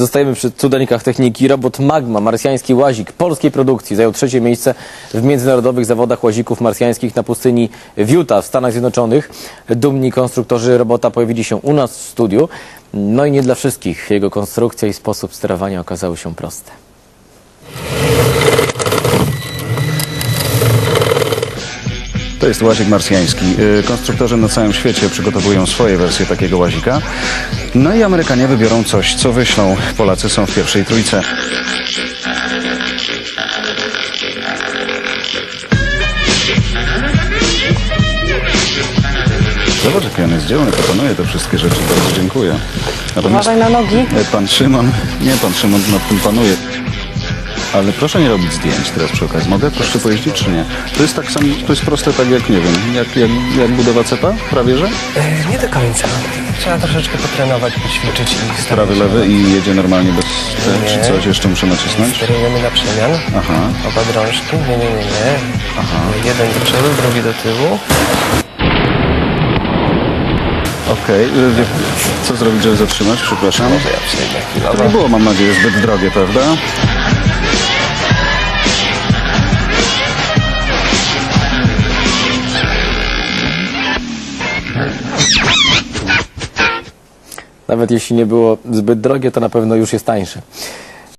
Zostajemy przy cudeńkach techniki. Robot Magma, marsjański łazik polskiej produkcji, zajął trzecie miejsce w międzynarodowych zawodach łazików marsjańskich na pustyni w Utah w Stanach Zjednoczonych. Dumni konstruktorzy robota pojawili się u nas w studiu. No i nie dla wszystkich. Jego konstrukcja i sposób sterowania okazały się proste. To jest łazik marsjański. Y, Konstruktorzy na całym świecie przygotowują swoje wersje takiego łazika. No i Amerykanie wybiorą coś, co wyślą. Polacy są w pierwszej trójce. Zobacz, jaki on jest dzielny, proponuje te wszystkie rzeczy. Bardzo dziękuję. Natomiast Uważaj na nogi. pan Szymon, nie, pan Szymon nad tym panuje. Ale proszę nie robić zdjęć teraz przy okazji. Mogę troszkę pojeździć, czy nie? To jest tak samo, to jest proste tak jak, nie wiem, jak, jak, jak budowa cepa, prawie że? E, Nie do końca. Trzeba troszeczkę potrenować, poćwiczyć i Prawy, lewy i jedzie normalnie bez, Nie. czy coś jeszcze muszę nacisnąć? Sterujemy na przemian. Aha. Oba drążki. Nie, nie, nie, nie. Jeden do przodu, drugi do tyłu. Okej, y, co zrobić, żeby zatrzymać? Przepraszam. To ja przejdę To nie chwilowo. było, mam nadzieję, zbyt drogie, prawda? Nawet jeśli nie było zbyt drogie, to na pewno już jest tańsze.